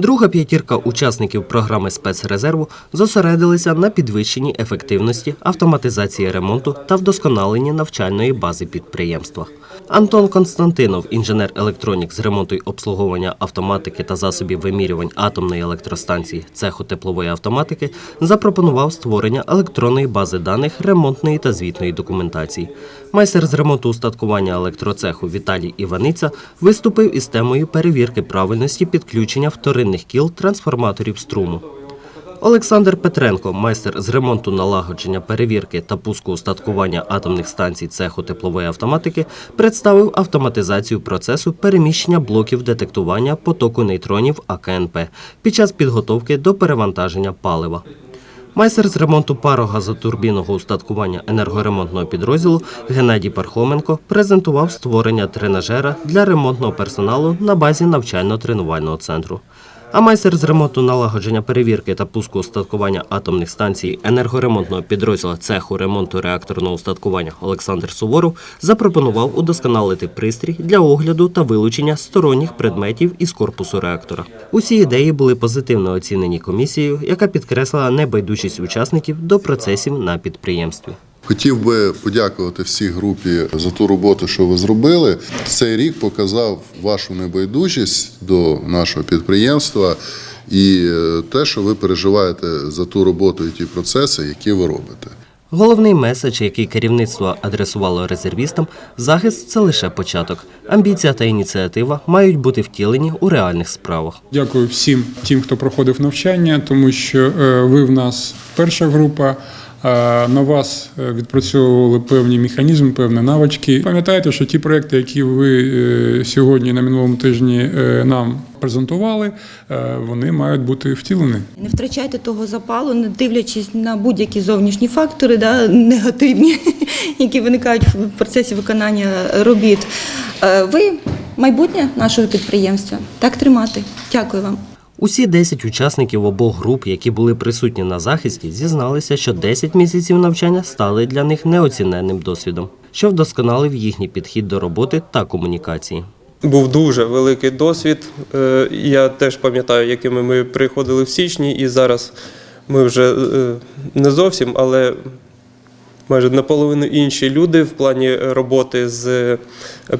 Друга п'ятірка учасників програми спецрезерву зосередилися на підвищенні ефективності, автоматизації ремонту та вдосконаленні навчальної бази підприємства. Антон Константинов, інженер-електронік з ремонту й обслуговування автоматики та засобів вимірювань атомної електростанції цеху теплової автоматики, запропонував створення електронної бази даних ремонтної та звітної документації. Майстер з ремонту устаткування електроцеху Віталій Іваниця виступив із темою перевірки правильності підключення вторинних кіл трансформаторів струму. Олександр Петренко, майстер з ремонту налагодження перевірки та пуску устаткування атомних станцій цеху теплової автоматики, представив автоматизацію процесу переміщення блоків детектування потоку нейтронів АКНП під час підготовки до перевантаження палива. Майстер з ремонту парогазотурбінного устаткування енергоремонтного підрозділу Геннадій Пархоменко презентував створення тренажера для ремонтного персоналу на базі навчально-тренувального центру. А майстер з ремонту налагодження перевірки та пуску устаткування атомних станцій енергоремонтного підрозділу цеху ремонту реакторного устаткування Олександр Суворов запропонував удосконалити пристрій для огляду та вилучення сторонніх предметів із корпусу реактора. Усі ідеї були позитивно оцінені комісією, яка підкреслила небайдужість учасників до процесів на підприємстві. Хотів би подякувати всій групі за ту роботу, що ви зробили. Цей рік показав вашу небайдужість до нашого підприємства і е, те, що ви переживаєте за ту роботу і ті процеси, які ви робите. Головний меседж, який керівництво адресувало резервістам, захист це лише початок. Амбіція та ініціатива мають бути втілені у реальних справах. Дякую всім тим, хто проходив навчання, тому що е, ви в нас перша група. На вас е, відпрацьовували певні механізми, певні навички. Пам'ятайте, що ті проекти, які ви е, сьогодні на минулому тижні е, нам презентували, вони мають бути втілені. Не втрачайте того запалу, не дивлячись на будь-які зовнішні фактори, да, негативні, які виникають в процесі виконання робіт. Ви майбутнє нашого підприємства. Так тримати. Дякую вам. Усі 10 учасників обох груп, які були присутні на захисті, зізналися, що 10 місяців навчання стали для них неоціненним досвідом, що вдосконалив їхній підхід до роботи та комунікації. Був дуже великий досвід. Е, Я теж пам'ятаю, якими ми приходили в січні, і зараз ми вже е, не зовсім, але майже наполовину інші люди в плані роботи з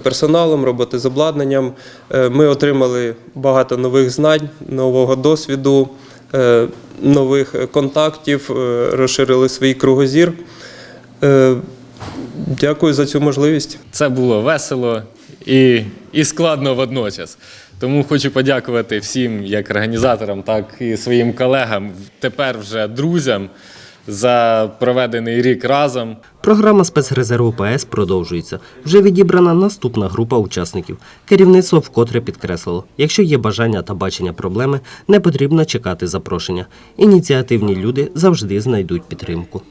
персоналом, роботи з обладнанням. Е, Ми отримали багато нових знань, нового досвіду, е, нових контактів, е, розширили свій кругозір. Е, Дякую за цю можливість. Це було весело і, і складно водночас. Тому хочу подякувати всім, як організаторам, так і своїм колегам, тепер вже друзям, за проведений рік разом. Програма спецрезерву ПС продовжується. Вже відібрана наступна група учасників. Керівництво вкотре підкреслило, якщо є бажання та бачення проблеми, не потрібно чекати запрошення. Ініціативні люди завжди знайдуть підтримку.